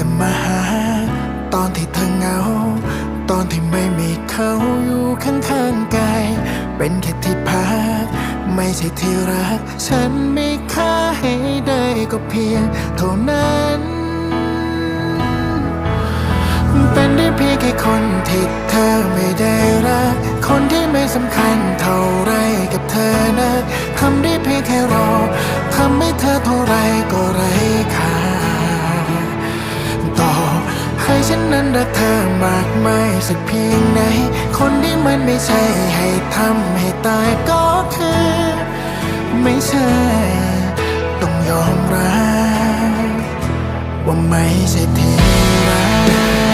จะมาหา ตอนที่เธอเหงา ตอนที่ไม่มีเขาอยู่ข้างๆกายเป็นแค่ที่พัก ไม่ใช่ที่รัก ฉันไม่ค่าให้ได้ก็เพียงเท่านั้น เป็นได้เพียงแค่คนที่เธอไม่ได้รัก คนที่ไม่สำคัญเท่าไรกับเธอนะทำได้เพียงแค่รอทำให้เธอเท่าไรก็ไร ฉันนั้นรักเธอมากมายสักเพียงไหน คนที่มันไม่ใช่ให้ทำให้ตายก็คือ ไม่ใช่ ต้องยอมรับว่าไม่ใช่ที่รัก